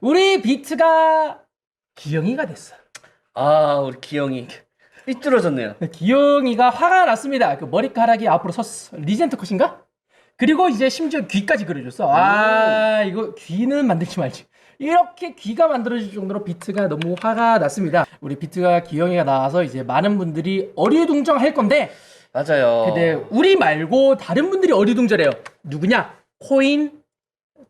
우리 비트가 기영이가 됐어. 아 우리 기영이 삐뚤어졌네요. 기영이가 화가 났습니다. 그 머리카락이 앞으로 섰어. 리젠트 컷인가? 그리고 이제 심지어 귀까지 그려줬어. 아, 이거 귀는 만들지 말지. 이렇게 귀가 만들어질 정도로 비트가 너무 화가 났습니다. 우리 비트가 기영이가 나와서 이제 많은 분들이 어리둥절할 건데, 맞아요. 근데 우리 말고 다른 분들이 어리둥절해요. 누구냐? 코인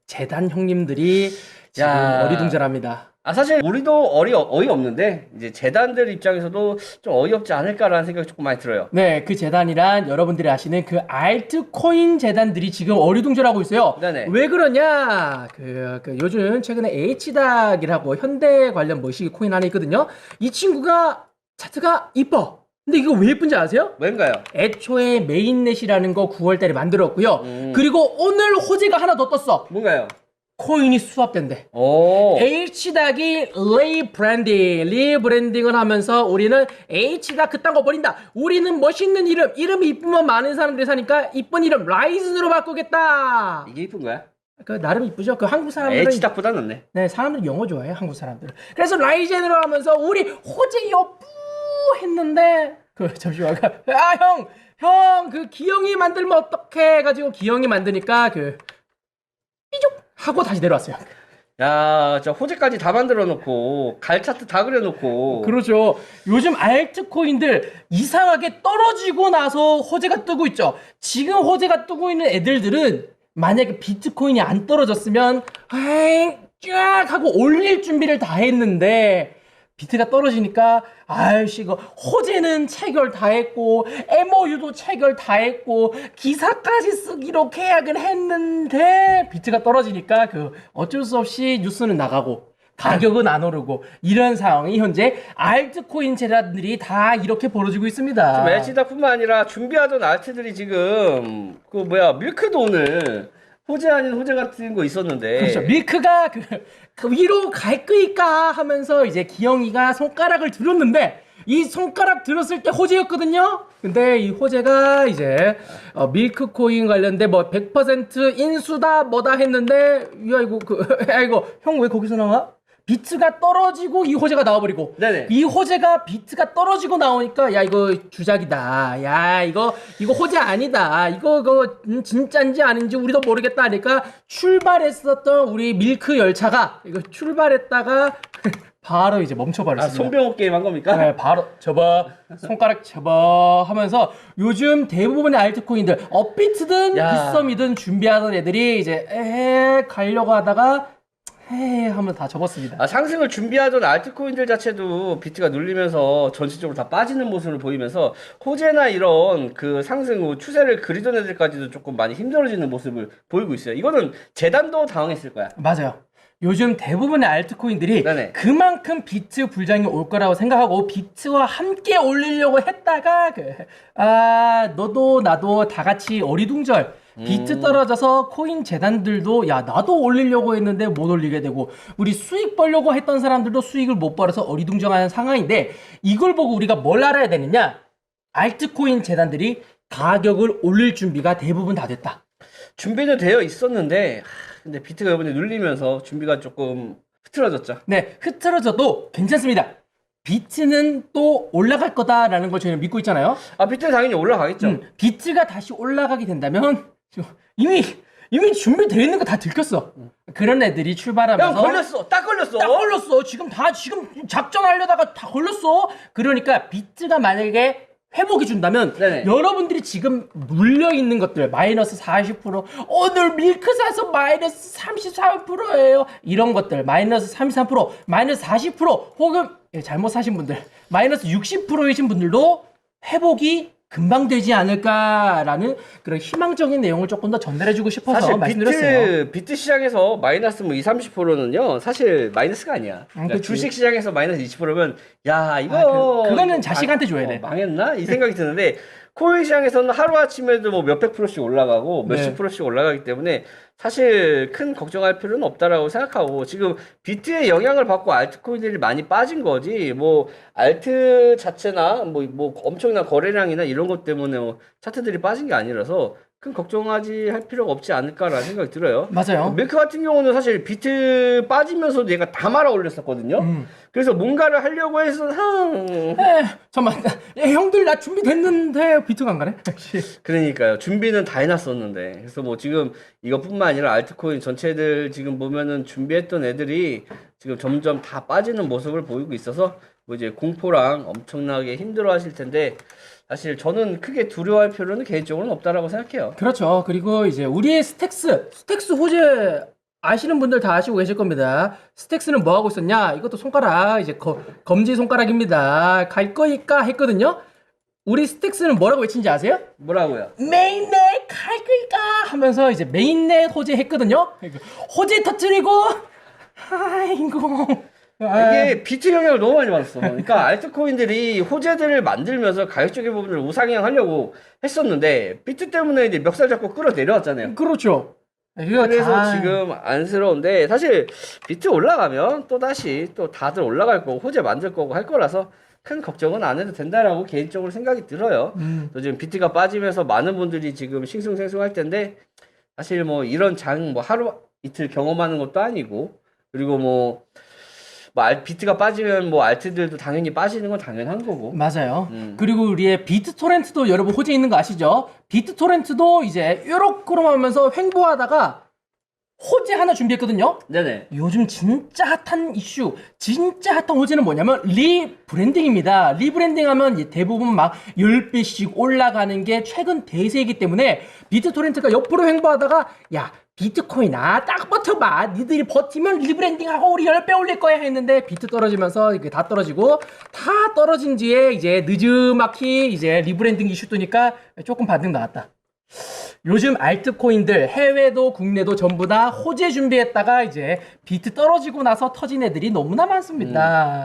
재단 형님들이 지금 야. 어리둥절합니다. 아 사실 우리도 어리 어이 없는데 이제 재단들 입장에서도 좀 어이없지 않을까라는 생각이 조금 많이 들어요. 네, 그 재단이란 여러분들이 아시는 그 알트코인 재단들이 지금 어리둥절하고 있어요. 네네. 왜 그러냐? 그, 그 요즘 최근에 H닥이라고 현대 관련 머시기 코인 하나 있거든요. 이 친구가 차트가 이뻐. 근데 이거 왜 예쁜지 아세요? 왠가요? 애초에 메인넷이라는 거 9월달에 만들었고요. 음. 그리고 오늘 호재가 하나 더 떴어. 뭔가요? 코인이 수합된대. 오. H닥이 리브랜딩, 리브랜딩을 하면서 우리는 H닥 그딴 거 버린다. 우리는 멋있는 이름, 이름이 이쁘면 많은 사람들이 사니까 이쁜 이름 라이즌으로 바꾸겠다. 이게 이쁜 거야? 그 나름 이쁘죠. 그 한국 사람들은 H닥보다 낫네. 네 사람들이 영어 좋아해 한국 사람들. 그래서 라이젠으로 하면서 우리 호재 여부 했는데 그 잠시만 아 형 형 그 기영이 만들면 어떡해 해가지고 기영이 만드니까 그 하고 다시 내려왔어요. 야, 저 호재까지 다 만들어 놓고 갈 차트 다 그려 놓고 그렇죠. 요즘 알트코인들 이상하게 떨어지고 나서 호재가 뜨고 있죠. 지금 호재가 뜨고 있는 애들들은 만약에 비트코인이 안 떨어졌으면 아잉 쫙 하고 올릴 준비를 다 했는데 비트가 떨어지니까 아이씨 이거 호재는 체결 다 했고 MOU도 체결 다 했고 기사까지 쓰기로 계약을 했는데 비트가 떨어지니까 그 어쩔 수 없이 뉴스는 나가고 가격은 안 오르고 이런 상황이 현재 알트코인 재단들이 다 이렇게 벌어지고 있습니다. 지금 H닥뿐만 아니라 준비하던 알트들이 지금 그 뭐야 오늘 호재 아닌 호재 같은 거 있었는데 그렇죠. 밀크가 그, 그 위로 갈 거니까 하면서 이제 기영이가 손가락을 들었는데 이 손가락 들었을 때 호재였거든요. 근데 이 호재가 이제 어, 밀크 코인 관련된 뭐 100% 인수다 뭐다 했는데 야 이거 그 야 이거 형 왜 거기서 나와? 비트가 떨어지고 이 호재가 나와버리고 네네. 이 호재가 비트가 떨어지고 나오니까 야 이거 주작이다 야 이거 이거 호재 아니다 이거 이거 음, 진짜인지 아닌지 우리도 모르겠다 하니까 출발했었던 우리 밀크 열차가 이거 출발했다가 바로 이제 아, 멈춰버렸습니다. 손병호 게임 한 겁니까? 네, 바로 접어 손가락 접어 하면서 요즘 대부분의 알트코인들 업비트든 야. 빗썸이든 준비하던 애들이 이제 에 가려고 하다가 에 하면 다 접었습니다. 아, 상승을 준비하던 알트코인들 자체도 비트가 눌리면서 전체적으로 다 빠지는 모습을 보이면서 호재나 이런 그 상승 후 추세를 그리던 애들까지도 조금 많이 힘들어지는 모습을 보이고 있어요. 이거는 재단도 당황했을 거야. 맞아요. 요즘 대부분의 알트코인들이 네네. 그만큼 비트 불장이 올 거라고 생각하고 비트와 함께 올리려고 했다가 그, 아 너도 나도 다 같이 어리둥절 비트 떨어져서 코인 재단들도 야 나도 올리려고 했는데 못 올리게 되고 우리 수익 벌려고 했던 사람들도 수익을 못 벌어서 어리둥절하는 상황인데 이걸 보고 우리가 뭘 알아야 되느냐 알트코인 재단들이 가격을 올릴 준비가 대부분 다 됐다. 준비는 되어 있었는데 하, 근데 비트가 이번에 눌리면서 준비가 조금 흐트러졌죠. 네, 흐트러져도 괜찮습니다. 비트는 또 올라갈 거다라는 걸 저희는 믿고 있잖아요. 아 비트는 당연히 올라가겠죠. 음, 비트가 다시 올라가게 된다면 이미 이미 준비되어 있는 거 다 들켰어. 그런 애들이 형 출발하면서 걸렸어, 딱 걸렸어. 딱 걸렸어. 지금 다 지금 작전하려다가 다 걸렸어. 그러니까 비트가 만약에 회복해 준다면 네네. 여러분들이 지금 물려 있는 것들 마이너스 40% 오늘 밀크 사서 마이너스 34%예요. 이런 것들 마이너스 33% 마이너스 40% 혹은 예, 잘못 사신 분들 마이너스 60%이신 분들도 회복이 금방 되지 않을까라는 그런 희망적인 내용을 조금 더 전달해주고 싶어서 사실 말씀드렸어요. 비트 비트 시장에서 마이너스 뭐 2, 30%는요. 사실 마이너스가 아니야. 그러니까 그치. 주식 시장에서 마이너스 20%면 야, 이거 아, 그- 그거는 자식한테 줘야 돼. 어, 망했나? 이 생각이 드는데 코인 시장에서는 하루 아침에도 뭐 몇백 프로씩 올라가고 몇십 네. 프로씩 올라가기 때문에 사실 큰 걱정할 필요는 없다라고 생각하고 지금 비트의 영향을 받고 알트코인들이 많이 빠진 거지 뭐 알트 자체나 뭐, 뭐 엄청난 거래량이나 이런 것 때문에 뭐 차트들이 빠진 게 아니라서 큰 걱정하지 할 필요가 없지 않을까라는 생각이 들어요. 맞아요. 밀크 같은 경우는 사실 비트 빠지면서도 얘가 다 말아 올렸었거든요. 음. 그래서 뭔가를 하려고 해서 흥. 에. 야, 형들 나 준비됐는데 비트가 안 가네. 역시. 그러니까요. 준비는 다 해놨었는데. 그래서 뭐 지금 이것뿐만 아니라 알트코인 전체들 지금 보면은 준비했던 애들이 지금 점점 다 빠지는 모습을 보이고 있어서 뭐 이제 공포랑 엄청나게 힘들어 하실 텐데 사실 저는 크게 두려워할 필요는 개인적으로는 없다라고 생각해요. 그렇죠. 그리고 이제 우리의 스택스, 스택스 호재 아시는 분들 다 아시고 계실 겁니다. 스택스는 뭐 하고 있었냐? 이것도 손가락 이제 거- 검지 손가락입니다. 갈 거니까 했거든요. 우리 스택스는 뭐라고 외친지 아세요? 뭐라고요? 메인넷 갈 거니까 하면서 이제 메인넷 호재 했거든요. 호재 터뜨리고 아이고. 아, 이게 비트 영향을 너무 많이 받았어. 그러니까 알트코인들이 호재들을 만들면서 가격적인 부분을 우상향하려고 했었는데 비트 때문에 이제 멱살 잡고 끌어 내려왔잖아요. 그렇죠. 이거 그래서 다- 지금 안쓰러운데 사실 비트 올라가면 또 다시 또 다들 올라갈 거고 호재 만들 거고 할 거라서 큰 걱정은 안 해도 된다라고 개인적으로 생각이 들어요. 음. 또 지금 비트가 빠지면서 많은 분들이 지금 싱숭생숭할 텐데 사실 뭐 이런 장 뭐 하루 이틀 경험하는 것도 아니고 그리고 뭐, 뭐 알- 비트가 빠지면 뭐 알트들도 당연히 빠지는 건 당연한 거고 맞아요. 음. 그리고 우리의 비트 토렌트도 여러분 호재 있는 거 아시죠? 비트 토렌트도 이제 요렇게로 하면서 횡보하다가 호재 하나 준비했거든요. 네네 요즘 진짜 핫한 이슈, 진짜 핫한 호재는 뭐냐면 리브랜딩입니다. 리브랜딩 하면 이제 대부분 막 10배씩 올라가는 게 최근 대세이기 때문에 비트토렌트가 옆으로 횡보하다가 야 비트코인 아 딱 버텨봐 니들이 버티면 리브랜딩하고 우리 10배 올릴 거야 했는데 비트 떨어지면서 이게 다 떨어지고 다 떨어진 뒤에 이제 느즈막히 이제 리브랜딩 이슈 뜨니까 조금 반등 나왔다. 요즘 알트코인들 해외도 국내도 전부 다 호재 준비했다가 이제 비트 떨어지고 나서 터진 애들이 너무나 많습니다.